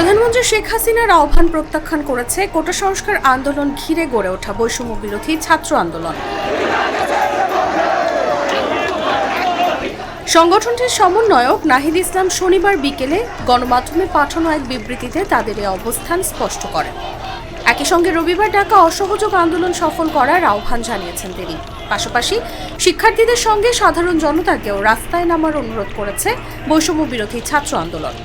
প্রধানমন্ত্রী শেখ হাসিনার আহ্বান প্রত্যাখ্যান করেছে কোটা সংস্কার আন্দোলন ঘিরে গড়ে ওঠা বৈষম্য বিরোধী ছাত্র আন্দোলন। সংগঠনটির সমন্বয়ক নাহিদ ইসলাম শনিবার বিকেলে গণমাধ্যমে পাঠানো এক বিবৃতিতে তাদের এই অবস্থান স্পষ্ট করেন। একই সঙ্গে রবিবার ডাকা অসহযোগ আন্দোলন সফল করার আহ্বান জানিয়েছেন তিনি। পাশাপাশি শিক্ষার্থীদের সঙ্গে সাধারণ জনতাকেও রাস্তায় নামার অনুরোধ করেছে বৈষম্য বিরোধী ছাত্র আন্দোলন।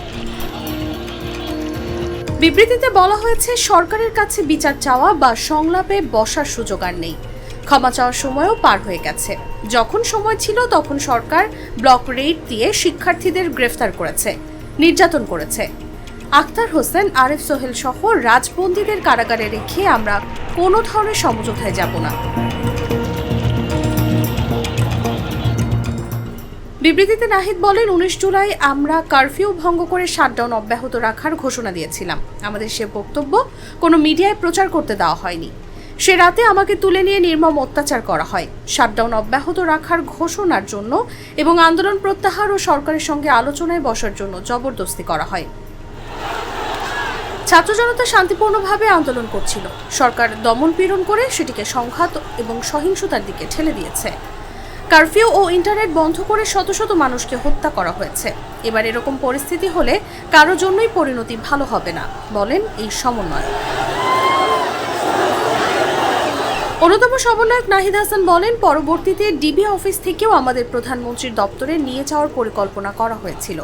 বিবৃতিতে বলা হয়েছে, সরকারের কাছে বিচার চাওয়া বা সংলাপে বসার সুযোগ আর নেই। ক্ষমা চাওয়ার সময়ও পার হয়ে গেছে। যখন সময় ছিল তখন সরকার ব্লক রেড দিয়ে শিক্ষার্থীদের গ্রেফতার করেছে, নির্যাতন করেছে। আক্তার হোসেন, আরিফ সোহেল সহ রাজবন্দীদের কারাগারে রেখে আমরা কোনো ধরনের সমঝোতায় যাব না। বিবৃতিতে নাহিদ বলেন, উনিশ জুলাই আমরা কারফিউ ভঙ্গ করে শাটডাউন অব্যাহত রাখার ঘোষণা দিয়েছিলাম। আমাদের সে বক্তব্য কোনো মিডিয়ায় প্রচার করতে দেওয়া হয়নি। সে রাতে আমাকে তুলে নিয়ে নির্মম অত্যাচার করা হয়। শাটডাউন অব্যাহত রাখার ঘোষণার জন্য এবং আন্দোলন প্রত্যাহার ও সরকারের সঙ্গে আলোচনায় বসার জন্য জবরদস্তি করা হয়। ছাত্র জনতা শান্তিপূর্ণভাবে আন্দোলন করছিল। সরকার দমন পীড়ন করে সেটিকে সংঘাত এবং সহিংসতার দিকে ঠেলে দিয়েছে। কারফিউ ও ইন্টারনেট বন্ধ করে শত শত মানুষকে হত্যা করা হয়েছে। এবার এরকম পরিস্থিতি হলে কারও জন্যই পরিণতি ভালো হবে না, বলেন এই সমন্বয় অন্যতম সমন্বয়ক নাহিদ হাসান বলেন, পরবর্তীতে ডিবি অফিস থেকেও আমাদের প্রধানমন্ত্রীর দপ্তরে নিয়ে যাওয়ার পরিকল্পনা করা হয়েছিল।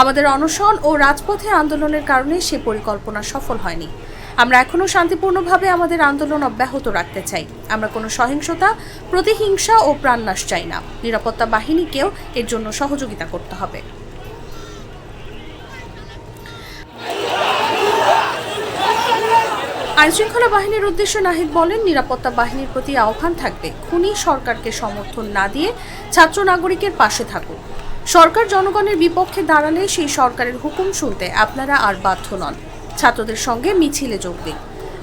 আমাদের অনশন ও রাজপথে আন্দোলনের কারণে সে পরিকল্পনা সফল হয়নি। আমরা এখনও শান্তিপূর্ণভাবে আমাদের আন্দোলন অব্যাহত রাখতে চাই। আমরা কোনো সহিংসতা, প্রতিহিংসা ও প্রাণনাশ চাই না। নিরাপত্তা বাহিনীকেও এর জন্য সহযোগিতা করতে হবে। আইনশৃঙ্খলা বাহিনীর উদ্দেশ্যে নাহিদ বলেন, নিরাপত্তা বাহিনীর প্রতি আহ্বান থাকবে। খুনি সরকারকে সমর্থন না দিয়ে ছাত্র নাগরিকের পাশে থাকুন। সরকার জনগণের বিপক্ষে দাঁড়ালে সেই সরকারের হুকুম শুনতে আপনারা আর বাধ্য নন। ছাত্রদের সঙ্গে মিছিলে যোগ দিই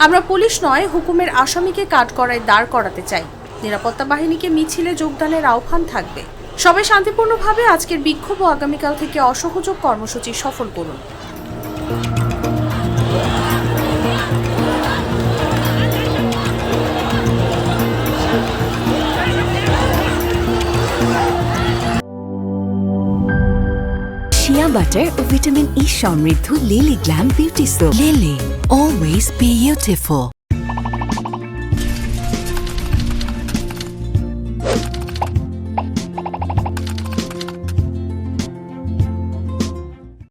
আমরা পুলিশ নয়, হুকুমের আসামিকে কাঠগড়ায় দাঁড় করাতে চাই। নিরাপত্তা বাহিনীকে মিছিলে যোগদানের আহ্বান থাকবে। সবাই শান্তিপূর্ণভাবে আজকের বিক্ষোভ ও আগামীকাল থেকে অসহযোগ কর্মসূচি সফল করুন। Butter vitamin E സമൃദ്ധു Lily glam beauty soap Lily always beautiful